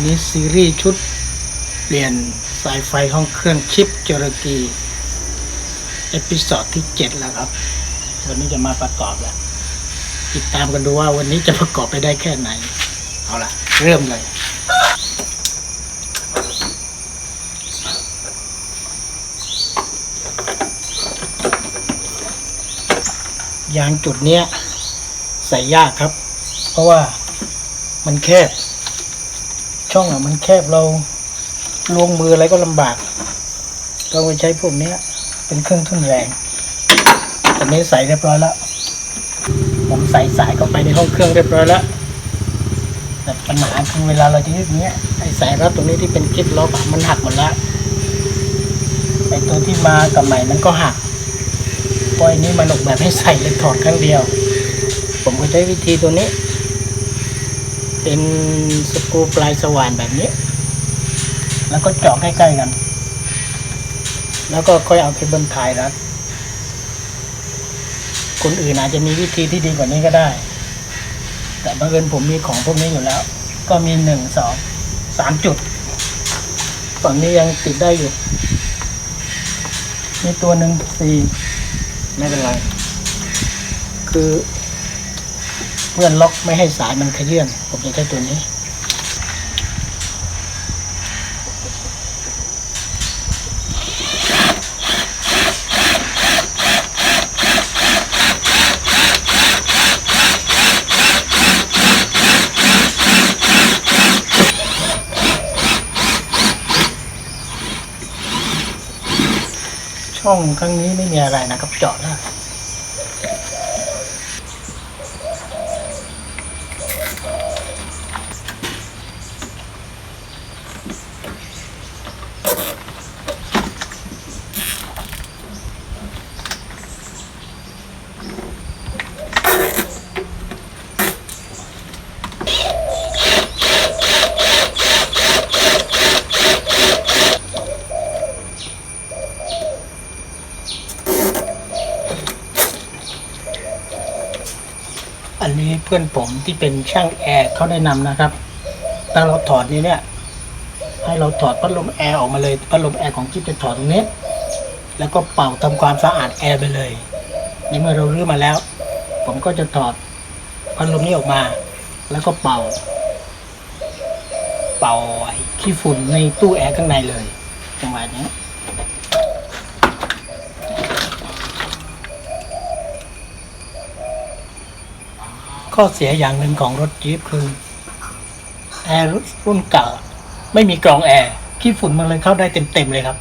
วันนี้ซีรีส์ชุดเปลี่ยนสายไฟห้องเครื่องชิปจรกีเอพิซอดที่ 7 แล้วครับ วันนี้จะมาประกอบแล้ว ติดตามกันดูว่าวันนี้จะประกอบไปได้แค่ไหน เอาละเริ่มเลย ยางจุดเนี้ย ใส่ยากครับ เพราะว่ามันแคบ ช่องอะมันแคบเราลวงมืออะไรก็ลำบากต้องไปใช้พวกเนี้ยเป็นเครื่องทุ่นแรงตอนนี้ใส่เรียบร้อยแล้ว ผมใส่สายเข้าไปในห้องเครื่องเรียบร้อยแล้ว แต่ปัญหาคือเวลาเราจะยึดเนี้ยไอ้สายรัดตรงนี้ที่เป็นกิ๊บล็อกอะมันหักหมดแล้วไอ้ตัวที่มากับใหม่มันก็หักเพราะอันนี้มันออกแบบให้ใส่เลยถอดครั้งเดียว ผมก็ใช้วิธีตัวนี้ เป็นสกูปลายสว่านแบบนี้ แล้วก็เจาะใกล้ๆกัน แล้วก็ค่อยเอาเคเบิลไทยรัดคนอื่นอาจจะมีวิธีที่ดีกว่านี้ก็ได้ แต่บังเอิญผมมีของพวกนี้อยู่แล้ว ก็มีหนึ่งสองสามจุด ฝั่งนี้ยังติดได้อยู่ มีตัวหนึ่งสี่ไม่เป็นไร คือ พื่อนล็อกไม่ให้สายมันขยื่นผมจะใช้ตัวนี้ ช่องข้างนี้ไม่มีอะไรนะครับเจาะได้ อันนี้เพื่อนผมที่เป็นช่างแอร์เขาแนะนำนะครับถ้าเราถอดนี้เนี่ย ให้เราถอดพัดลมแอร์ออกมาเลยพัดลมแอร์ของจิ๊บจะถอดตรงนี้ แล้วก็เป่าทำความสะอาดแอร์ไปเลยในเมื่อเรารื้อมาแล้ว ผมก็จะถอดพัดลมนี้ออกมา แล้วก็เป่า เป่าไอขี้ฝุ่นในตู้แอร์ข้างในเลยจังหวะนี้ ข้อเสียอย่างหนึ่งของรถจี๊ปคือแอร์รุ่นเก่า ไม่มีกรองแอร์ขี้ฝุ่นมันเลยเข้าได้เต็มๆเลยครับ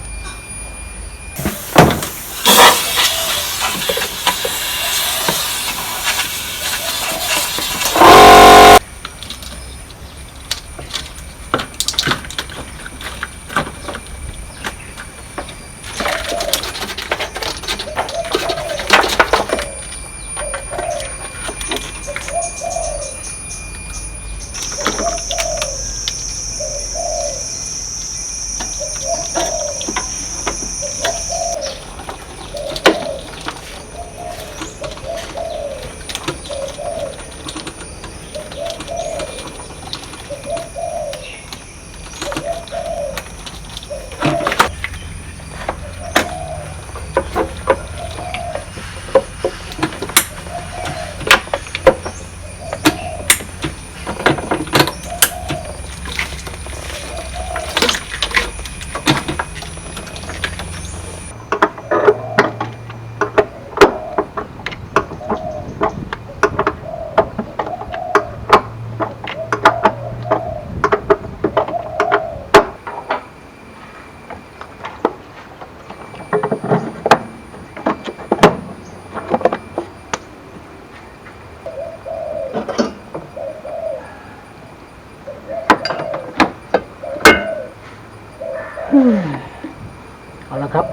เอาละครับ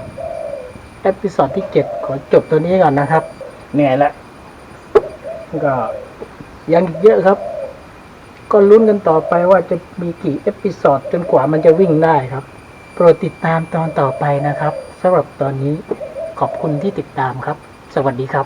เอพิซอดที่เจ็ดขอจบตัวนี้ก่อนนะครับ เหนื่อยแล้วก็ยังอีกเยอะครับ ก็ลุ้นกันต่อไปว่าจะมีกี่เอพิซอดจนกว่ามันจะวิ่งได้ครับ โปรดติดตามตอนต่อไปนะครับสำหรับตอนนี้ขอบคุณที่ติดตามครับ สวัสดีครับ